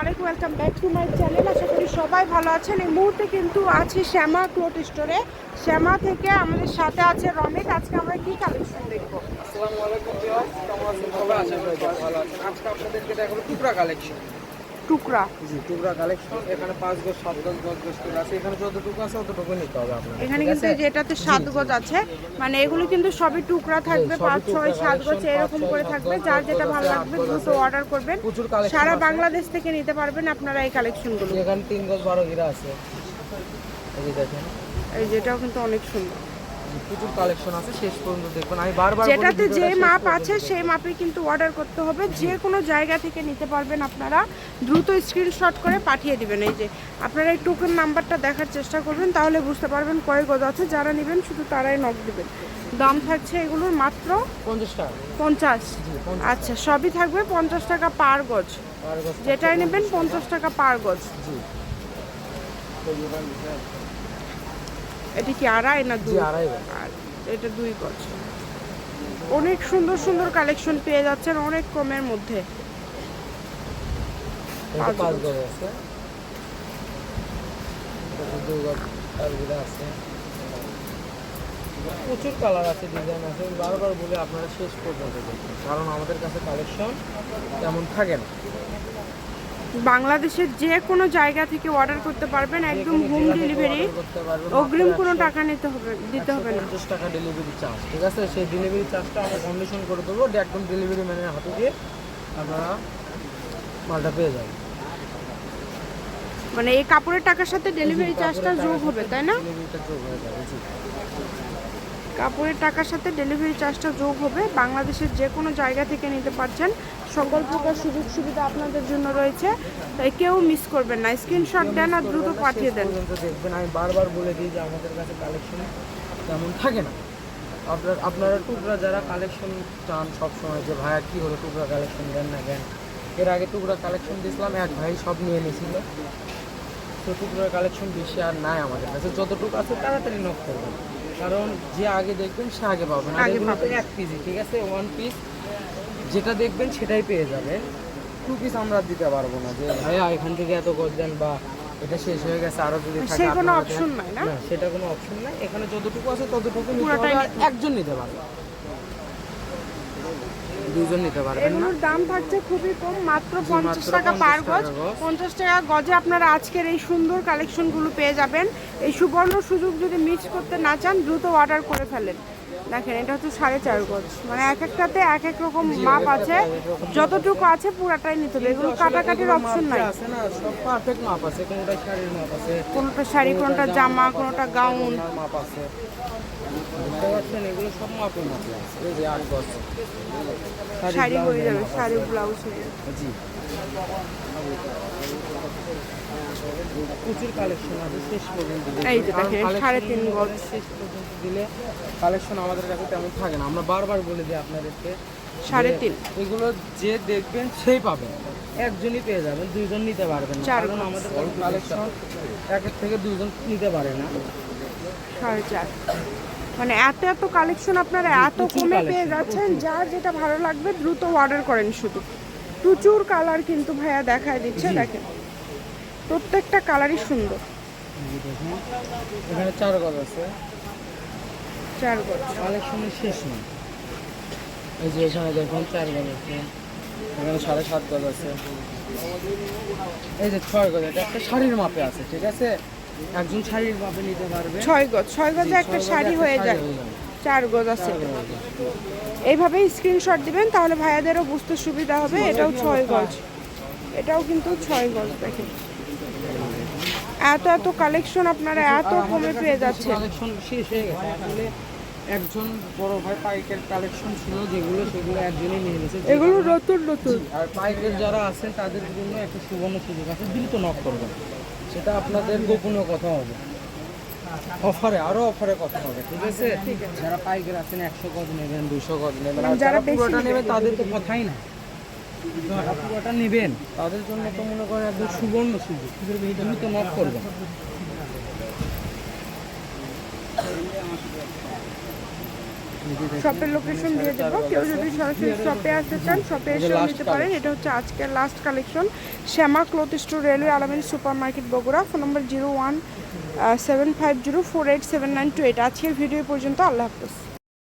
আলাইকুম welcome back to my channel আশা করি সবাই ভালো আছেন। এই মুহূর্তে কিন্তু আছি শ্যামা ক্লোথ স্টোরে শ্যামা থেকে আমাদের সাথে আছে রমিত আজকে আমরা কি কালেকশন দেখব? আসসালামু আলাইকুম আজকে আপনাদেরকে দেখাবো টুকরা কালেকশন টুকরা। জি টুকরা কালেকশন এখানে পাঁচ গজ সাত গজ দশ গজ করে আছে। এখানে যতটুকু আছে ততটুকু নিতে হবে আপনার এখানে কিন্তু এই যে এটাতে সাত গজ আছে মানে এগুলো কিন্তু সবই টুকরা থাকবে সবই পাঁচ টুকরা ছয় সাত গজ এরকম করে থাকবে যার যেটা ভালো লাগবে দ্রুত অর্ডার করবেন। সারা বাংলাদেশ থেকে নিতে পারবেন আপনারা এই কালেকশনগুলো এখানে তিন গজ বারো গিরা আছে। এই দেখেন। এই যেটাও কিন্তু অনেক সুন্দর। প্রচুর কালেকশন আছে শেষ পর্যন্ত দেখবেন। আমি বারবার যেটাতে যে মাপ আছে সেই মাপে কিন্তু অর্ডার করতে হবে। যে কোনো জায়গা থেকে নিতে পারবেন আপনারা। দ্রুত স্ক্রিনশট করে পাঠিয়ে দিবেন। এই যে আপনারা এই টোকেন নাম্বারটা দেখার চেষ্টা করবেন তাহলে বুঝতে পারবেন কয় গজ আছে। যারা নেবেন শুধু তারাই নক দিবেন। দাম থাকছে এগুলোর মাত্র পঞ্চাশ টাকা। পঞ্চাশ। আচ্ছা সবই থাকবে পঞ্চাশ টাকা পার গজ। যেটাই নেবেন পঞ্চাশ টাকা পার গজ। জি। এটি কি আড়াই না দুই? আড়াই এটা দুই গজ অনেক সুন্দর সুন্দর কালেকশন পেয়ে যাচ্ছেন অনেক কমের মধ্যে। প্রচুর কালার আছে ডিজাইন আছে। বারবার বলে আপনারা শেষ পর্যন্ত দেখবেন কারণ আমাদের কাছে কালেকশন তেমন থাকে না। বাংলাদেশের যে কোনো জায়গা থেকে অর্ডার করতে পারবেন একদম হোম ডেলিভারি অগ্রিম কোনো টাকা নিতে হবে দিতে হবে না। 150 টাকা ডেলিভারি চার্জ ঠিক আছে? সেই ডেলিভারি চার্জটা আমরা কন্ডিশন করে দেবো একদম ডেলিভারি ম্যানের হাতে দিয়ে আপনারা মালটা পেয়ে যাবেন। মানে এই কাপড়ের টাকার সাথে ডেলিভারি চার্জটা যোগ হবে তাই না? ডেলিভারিটা যোগ হয়ে যাবে কাপড়ের টাকার সাথে ডেলিভারি চার্জটা যোগ হবে। বাংলাদেশের যে কোনো জায়গা থেকে নিতে পারছেন। সকল প্রকার সুযোগ সুবিধা আপনাদের জন্য রয়েছে। তাই কেউ মিস করবেন না। স্ক্রিনশট দেন আর দ্রুত পাঠিয়ে দেন। দেখবেন। আমি বারবার বলে দিই যে আমাদের কাছে কালেকশন তেমন থাকে না। আপনার, আপনারা টুকরা যারা কালেকশন চান সবসময় যে, ভাইয়া, কী হলো? টুকরা কালেকশন দেন না দেন এর আগে টুকরা কালেকশন দিয়েছিলাম, এক ভাই সব নিয়ে নিয়েছিল। তো টুকরার কালেকশন বেশি আর নাই আমাদের কাছে। যতটুকু আছে তাড়াতাড়ি নক করবেন কারণ যে আগে দেখবেন সে আগে পাবেন। আগে পাবেন। এক পিসই ঠিক আছে? ওয়ান পিস যেটা দেখবেন সেটাই পেয়ে যাবেন টু পিস আমরা দিতে পারব না যে ভাইয়া এখান থেকে এত করছেন দেন বা এটা শেষ হয়ে গেছে আরও যদি থাকে সে কোনো অপশন নাই না? সেটা কোনো অপশন নাই। এখানে যতটুকু আছে ততটুকু একজন নিতে পারবে। দুজন নিতে পারবেন না। এগুলোর দাম থাকছে খুবই কম মাত্র পঞ্চাশ টাকা পার গজ। গজ। পঞ্চাশ টাকা গজে আপনারা আজকের এই সুন্দর কালেকশনগুলো পেয়ে যাবেন। এই সুবর্ণ সুযোগ যদি মিস করতে না চান দ্রুত অর্ডার করে ফেলেন। দেখেন এটা হচ্ছে সাড়ে চার গজ মানে এক একটাতে এক এক রকম মাপ আছে। যতটুকু আছে পুরাটাই নিতে হবে। এগুলো কাটাকাটির অপশন নাই। কোনোটা শাড়ি কোনোটা জামা কোনোটা গাউন শাড়ি হয়ে যাবে শাড়ি ব্লাউজ হয়ে প্রচুর কালেকশন আছে। শেষ পর্যন্ত এই যে দেখেন, সাড়ে তিন গজ। শেষ পর্যন্ত দিলে কালেকশন আমাদের কাছে তেমন থাকে না। আমরা বারবার বলে দিই আপনাদেরকে সাড়ে তিন। এগুলো যে দেখবেন সেই পাবেন। একজনই পেয়ে যাবেন দুইজন নিতে পারবেন না। কারণ আমাদের কালেকশন একের থেকে দুইজন নিতে পারে না। সাড়ে চার। মানে এত এত কালেকশন আপনারা এত কমে পেয়ে যাচ্ছেন যার যেটা ভালো লাগবে দ্রুত অর্ডার করেন শুধু। প্রচুর কালার কিন্তু ভাইয়া দেখায় দিচ্ছে দেখেন। প্রত্যেকটা কালারই সুন্দর। এখানে চার গজ আছে। চার গজ কালেকশনের শেষ নেই এই যে এখানে দেখুন চার গজ আছে। এখানে সাড়ে সাত গজ আছে। এই যে ছয় গজ এটা একটা শাড়ির মাপে আছে ঠিক আছে? একজন শাড়ির মাপে নিতে পারবে। ছয় গজ ছয় গজে একটা শাড়ি হয়ে যায়। চার গজ আছে। এইভাবেই স্ক্রিনশট দিবেন তাহলে ভাইয়াদেরও বুঝতে সুবিধা হবে এটাও ছয় গজ। এটাও কিন্তু ছয় গজ দেখেন। এত এত কালেকশন আপনারা এত কমে পেয়ে কিছু যাচ্ছেন। কালেকশন শেষ হয়ে গেছে। আসলে একজন বড় ভাই পাইকের কালেকশন ছিল যেগুলো সেগুলো একজনই নিয়ে নিয়েছে এগুলো নতুন নতুন। আর পাইকের যারা আছেন তাদের জন্য একটা সুবর্ণ সুযোগ আছে দ্রুত নক করবেন সেটা আপনাদের গোপনীয় কথা হবে। অফারে আরও অফারে কথা হবে ঠিক আছে? যারা পাইকের আছেন একশো গজ নেবেন দুশো গজ নেবেন যারা পুরোটা নেবে, নেবেন তাদের তো কথাই না পুরোটা নেবেন তাদের জন্য তো মনে করেন একদম সুবর্ণ সুযোগ। দ্রুত নক করবেন শপের লোকেশন দিয়ে দেবো। কেউ যদি সরাসরি শপে আসতে চান শপে last নিতে পারেন। এটা হচ্ছে আজকের last collection Shyama cloth store railway Alamin super market Bogura phone number zero one seven five zero four eight seven nine two eight আজকের ভিডিও পর্যন্ত। আল্লাহ হাফিজ।